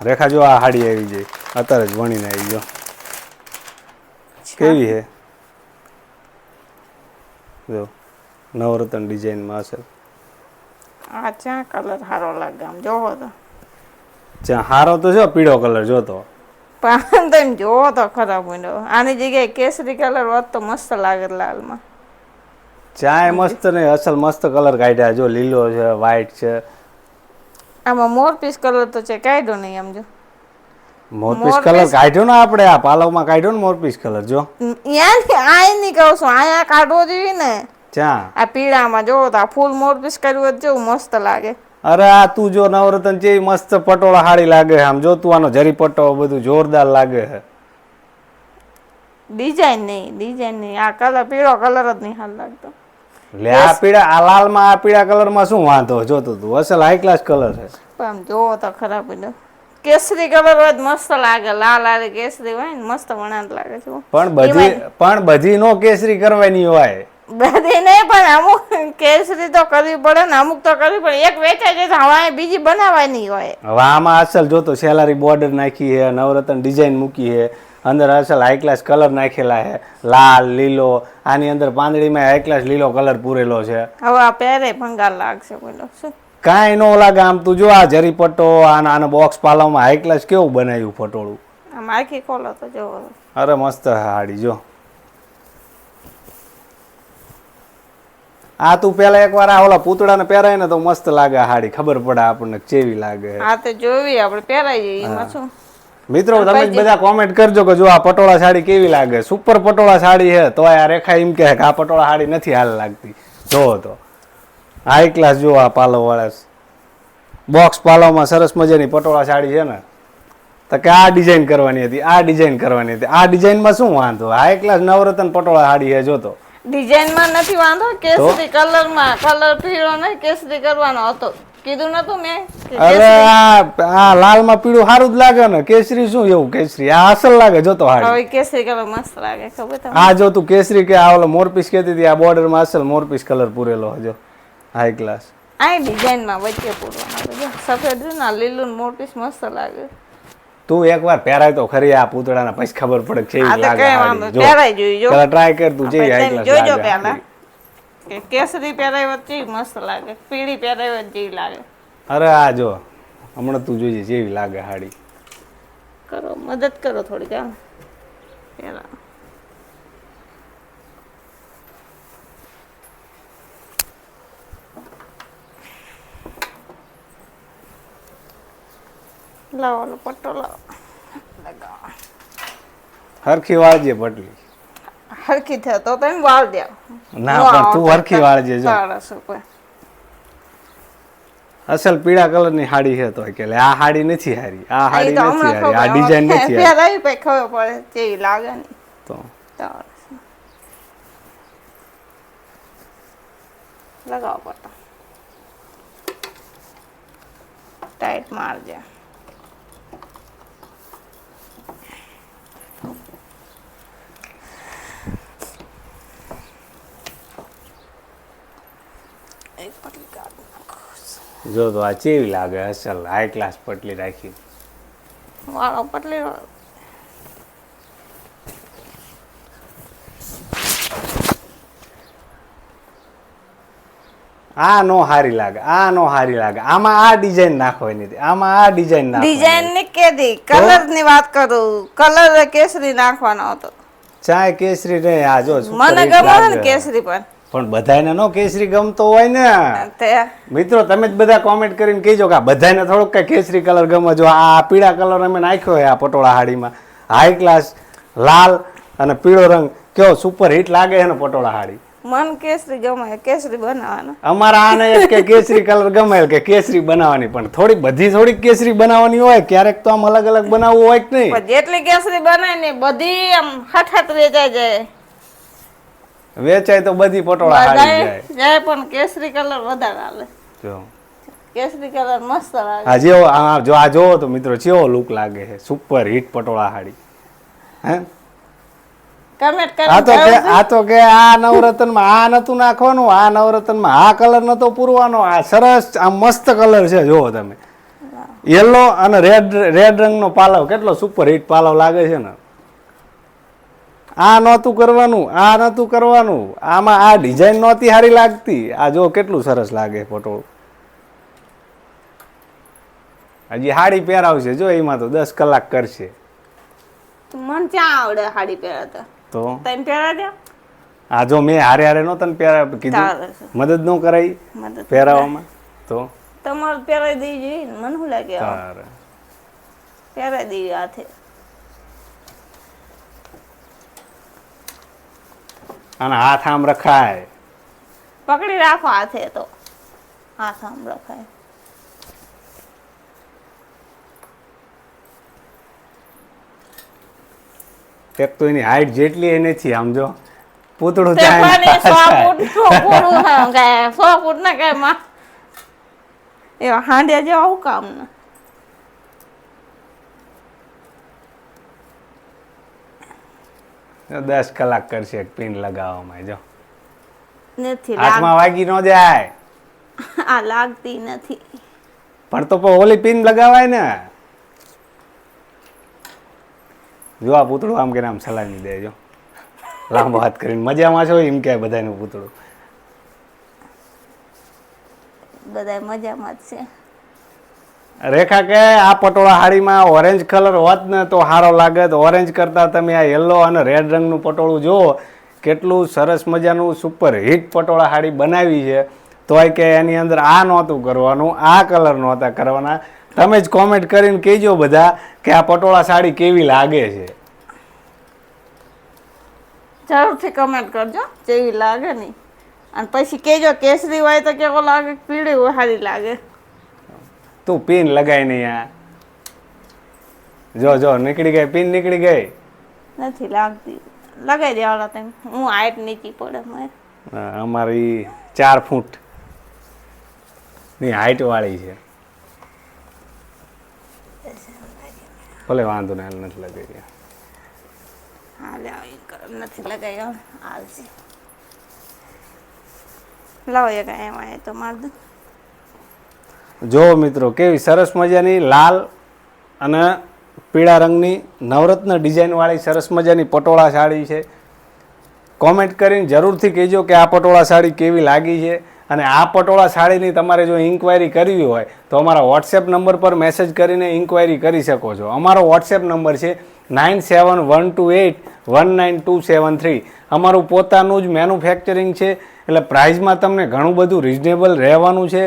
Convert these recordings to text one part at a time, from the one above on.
રેખા જો આ હાડી આવી જાય અત્યારે જ વણીને આવી ગયો. કેવી છે જો નવરત્ન ડિઝાઇનમાં હશે. આ ચા કલર સારો લાગે આમ જોવો તો. જ્યાં હારો તો જો પીળો કલર જોતો. પણ તમે જોવો તો ખરાબ window. આની જગ્યાએ કેસરી કલર હોત તો મસ્ત લાગે લાલમાં. ચાય મસ્ત ને અસલ મસ્ત કલર કાઢ્યા. જો લીલો છે વ્હાઈટ છે આમાં મોર પીસ કલર તો છે કાઢ્યો નહીં આમ જો. મોરપીસ મોરપીસ- કલર કાઢ્યો ને આપણે આ પાલવમાં કાઢ્યો ને મોરપીસ કલર જો. યાની આ નહીં કહું છું અહીંયા કાઢવો જોઈએ ને. ચા આ પીળામાં જો તો આ ફૂલ મોર પીસ કર્યું હોત જેવું મસ્ત લાગે. અરે આ તું જો નવરતન જે મસ્ત પટોળા હાડી લાગે આમ જો તું આનો જરી પટ્ટો બધું જોરદાર લાગે છે. ડિઝાઇન નહીં ડિઝાઇન નહીં. આ કલર પીળો કલર જ નહીં હાલ લાગતો. લે આ પીળા આ લાલમાં આ પીળા કલરમાં શું વાંધો? જોતો તું અસલ હાઈ ક્લાસ કલર છે પણ જોવો તો ખરાબ એટલે કેસરી કલર હોય મસ્ત લાગે. લાલ લાલ કેસરી હોય ને મસ્ત વણાટ લાગે છે. પણ બધી પણ બધી નો કેસરી કરવાની હોય. બધી નહીં પણ અમુક કેસરી તો કરવી પડે ને અમુક તો કરવી પડે. એક વેચાય છે તો હવે બીજી બનાવવાની હોય. હવે આમાં અસલ જોતો સેલારી બોર્ડર નાખી છે નવરત્ન ડિઝાઇન મૂકી છે. અંદર અસલ હાઈ ક્લાસ કલર નાખેલા છે. લાલ લીલો આની અંદર પાંદડીમાં હાઈ ક્લાસ લીલો કલર પૂરેલો છે. હવે આ પહેરે ભંગાર લાગશે બોલો શું? કાંઈ નો લાગે આમ તું જો આ જરી પટ્ટો આના આનો બોક્સ પાલવમાં હાઈ ક્લાસ કેવું બનાવ્યું પટોળું આમ આખી ખોલો તો જો. અરે મસ્ત હાડી જો. આ તું પેલા એકવાર આ ઓલા પૂતળાને પહેરાય ને તો મસ્ત લાગે હાડી. ખબર પડે આપણને કેવી લાગે. આ તો જોવી આપણે પહેરાઈ એમાં શું? મિત્રો તમે જ બધા કોમેન્ટ કરજો કે જો આ પટોળા સાડી કેવી લાગે? સુપર પટોળા સાડી છે તો આ રેખા એમ કહે કે આ પટોળા સાડી નથી હાલ લાગતી. જો તો. હાઈ ક્લાસ જો આ પાલો વાળા બોક્સ પાલોમાં સરસ મજાની પટોળા સાડી છે ને. તો કે આ ડિઝાઇન કરવાની હતી આ ડિઝાઇન કરવાની હતી. આ ડિઝાઇનમાં શું વાંધો? હાઈ ક્લાસ નવરત્ન પટોળા સાડી છે જોતો ડિઝાઇનમાં નથી વાંધો કેસરી કલરમાં કલર પીળો નહીં કેસરી કરવાનો હતો. કીધું નતું મેં અરે આ આ લાલમાં પીળું સારું જ લાગે ને. કેસરી શું એવું કેસરી? આ અસલ લાગે જોતો હાડી હવે કેસરી કલર મસ્ત લાગે ખબર તમને? આ જો તું કેસરી કે આ ઓલો મોરપીસ કહેતી હતી આ બોર્ડરમાં અસલ મોરપીસ કલર પૂરેલો હજો. હાઈ ક્લાસ આ ડિઝાઇનમાં વચ્ચે પૂરવાનો જો. સફેદ ના લીલું મોરપીસ મસ્ત લાગે. તું એકવાર પહેરાય તો ખરી આ પૂતળાના પછી ખબર પડે છે આ તો કઈ વાંધો જો પહેરાઈ જોઈ જો. ટ્રાય કર તું જે હાઈ ક્લાસ જોજો પહેલા. હાડી. કે કેસરી પહેરાય હોત જેવી મસ્ત લાગે? પીળી પહેરાય હોત જેવી લાગે? અરે આ જો હમણાં તું જોજે જેવી લાગે હાડી. કરો મદદ કરો થોડીક આમ પહેરા લાવો પટ્ટો લાવો. હરખી વાળજે પટલી. હરખી થયો તો તમે વાળ દે. ના પણ તું હરખી વાળજે જો સરસ ઉપર અસલ પીળા કલરની હાડી છે તો કે લે આ હાડી નથી હારી આ હાડી નથી હારી આ ડિઝાઇન નથી હારી. પછી ખબર પડે કેવી લાગે ને. તો. લગાવો પટ્ટો ટાઈટ મારજે એક પટલી કાઢી નાખો જો તો આ ચેવી લાગે અસલ? હાઈ ક્લાસ પટલી રાખી. વાળો પટલી આ નો હારી લાગે આ નો હારી લાગે. આમાં આ ડિઝાઇન નાખવાની હતી આમાં આ ડિઝાઇન નાખવાની ડિઝાઇનની કેદી કલરની વાત કરું. કલર કેસરી નાખવાનો હતો. ચાય કેસરી નહીં આ જો મને ગમે કેસરી પણ. પણ બધાને નો કેસરી ગમતો હોય ને. મિત્રો તમે જ બધા કોમેન્ટ કરીને કહેજો કે બધાને થોડોક કે કેસરી કલર ગમે જો આ પીળા કલર અમે નાખ્યો આ પટોળા હાડીમાં. હાઈ ક્લાસ લાલ અને પીળો રંગ. કયો સુપર હિટ લાગે છે ને પટોળા હાડી? મન કેસરી ગમે કેસરી બનાવવાનો. અમારા આને એક કે કેસરી કલર ગમે કે કેસરી બનાવવાની. પણ થોડી બધી થોડીક કેસરી બનાવવાની હોય ક્યારેક તો આમ અલગ અલગ બનાવવું હોય કે નહીં? જેટલી કેસરી બનાય ને બધી આમ હઠ વેચાઈ જાય વેચાય તો બધી પટોળા હારી જાય. જાય પણ કેસરી કલર વધારે આવે જો. કેસરી કલર મસ્ત લાગે. આ જેવો આ જો આ જોવો તો મિત્રો જેવો લુક લાગે છે. સુપર હિટ પટોળા હાડી હે? કમેન્ટ આ તો કે આ તો કે આ નવરત્નમાં આ નતું નાખવાનું આ નવરત્નમાં આ કલર નતો પૂરવાનો આ સરસ આ મસ્ત કલર છે જુઓ તમે. યલો અને રેડ રેડ રંગનો પાલવ કેટલો સુપર હિટ પાલવ લાગે છે ને. આ નહોતું કરવાનું આ નહોતું કરવાનું. આમાં આ ડિઝાઇન નહોતી સારી લાગતી. આ જો કેટલું સરસ લાગે ફોટો હજી હાડી પહેરાવશે જો એમાં તો દસ કલાક કરશે. મને ક્યાં આવડે હાડી પહેરાતા? તો? તમે પહેરા દો? આ જો મેં હારે હારે નો તને પહેરા કીધું? મદદ ન કરાઈ પહેરાવવામાં પહેરાવામાં. તો? તમારે પહેરાવી દેવી જોઈએ મને શું લાગે પહેરાવી દેવી હાથે. અને હાથ આમ રખાય. પકડી રાખો હાથે તો. હાથ આમ રખાય. એક તો એની હાઈટ જેટલી એ નથી આમ જો પૂતળું સો ફૂટ સો પૂરું સો ફૂટ ના કઈ માં એવા હાંડિયા જેવા આવું કામ ના દસ કલાક કરશે પિન લગાવવામાં જો. નથી હાથમાં વાગી ન જાય. આ લાગતી નથી. પણ તો ઓલી પિન લગાવાય ને. જો આ પૂતળું આમ કરીને આમ સલામી દેજો લાંબો હાથ કરીને મજામાં છો એમ કે બધાનું પૂતળું. બધા મજામાં જ છે. રેખા કે આ પટોળા હાડીમાં ઓરેન્જ કલર હોત ને તો સારો લાગત. ઓરેન્જ કરતાં તમે આ યલો અને રેડ રંગનું પટોળું જુઓ, કેટલું સરસ મજાનું સુપર હિટ પટોળા હાડી બનાવી છે. તોય કે એની અંદર આ નહોતું કરવાનું, આ કલર નહોતા કરવાના. તમે જ કોમેન્ટ કરીને કહેજો બધા કે આ પટોળા સાડી કેવી લાગે છે. જરૂરથી કમેન્ટ કરજો, જેવી લાગે નહીં. અને પછી કહેજો, કેસરી હોય તો કેવો લાગે, પીળી સારી લાગે. તું પિન લગાય નહીં આ. જો જો નીકળી ગઈ પિન નીકળી ગઈ. નથી લાગતી. લગાઈ દેવાના તેમ. હું હાઈટ નીચી પડે મારે. અમારી ચાર ફૂટની હાઈટ વાળી છે. ભલે વાંધો નહીં હાલ નથી લગાવી રહ્યા. હા લે લગાવ્યો હાલ નથી હાલશે. લાવો એક એમાં એ તો માર દો. જો મિત્રો, કેવી સરસ મજાની લાલ અને પીળા રંગની નવરત્ન ડિઝાઇનવાળી સરસ મજાની પટોળા સાડી છે. કોમેન્ટ કરીને જરૂરથી કહેજો કે આ પટોળા સાડી કેવી લાગી છે અને આ પટોળા સાડીની તમારે જો ઇન્ક્વાયરી કરવી હોય, તો અમારા વોટ્સએપ નંબર પર મેસેજ કરીને ઇન્ક્વાયરી કરી શકો છો. અમારો વોટ્સએપ નંબર છે nine seven one two eight one nine two seven three અમારું પોતાનું જ મેન્યુફેક્ચરિંગ છે, એટલે પ્રાઇઝમાં તમને ઘણું બધું રિઝનેબલ રહેવાનું છે.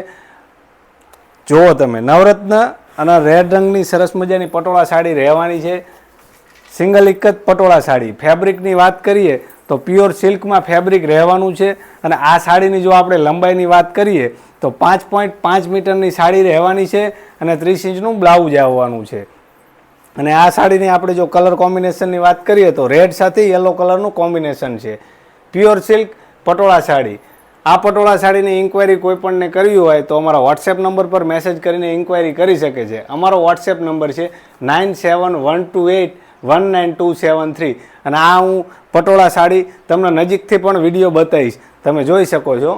જુઓ તમે, નવરત્ન અને રેડ રંગની સરસ મજાની પટોળા સાડી રહેવાની છે. સિંગલ એક જ પટોળા સાડી. ફેબ્રિકની વાત કરીએ તો પ્યોર સિલ્કમાં ફેબ્રિક રહેવાનું છે અને આ સાડીની જો આપણે લંબાઈની વાત કરીએ તો પાંચ પોઈન્ટ પાંચ મીટરની સાડી રહેવાની છે અને ત્રીસ ઇંચનું બ્લાઉઝ આવવાનું છે. અને આ સાડીની આપણે જો કલર કોમ્બિનેશનની વાત કરીએ તો રેડ સાથે યલો કલરનું કોમ્બિનેશન છે. Pure silk patola sari. આ પટોળા સાડીની ઇન્ક્વાયરી કોઈ પણને કરવી હોય તો અમારા વોટ્સએપ નંબર પર મેસેજ કરીને ઇન્ક્વાયરી કરી શકે છે. અમારો વોટ્સએપ નંબર છે nine seven one two eight one nine two seven three અને આ હું પટોળા સાડી તમને નજીકથી પણ વીડિયો બતાવીશ. તમે જોઈ શકો છો.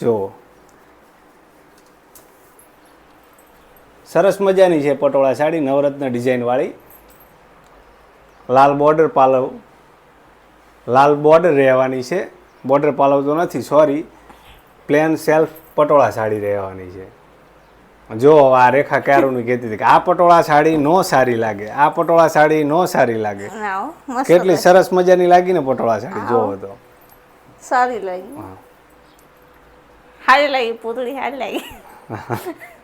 જુઓ. સરસ મજાની છે પટોળા સાડી નવરત્ન ડિઝાઇનવાળી. લાલ બોર્ડર પાલવ લાલ બોર્ડર રહેવાની છે. બોર્ડર પાલવતો નથી sorry plain self patola sari રહેવાની છે. જો આ રેખા ક્યારોની કહેતી હતી કે આ પટોળા સાડી નો સારી લાગે આ પટોળા સાડી નો સારી લાગે. કેટલી સરસ મજાની લાગી ને પટોળા સાડી જોવો તો. સારી લાગી. હા. સારી લાગી પૂતળી સારી લાગી.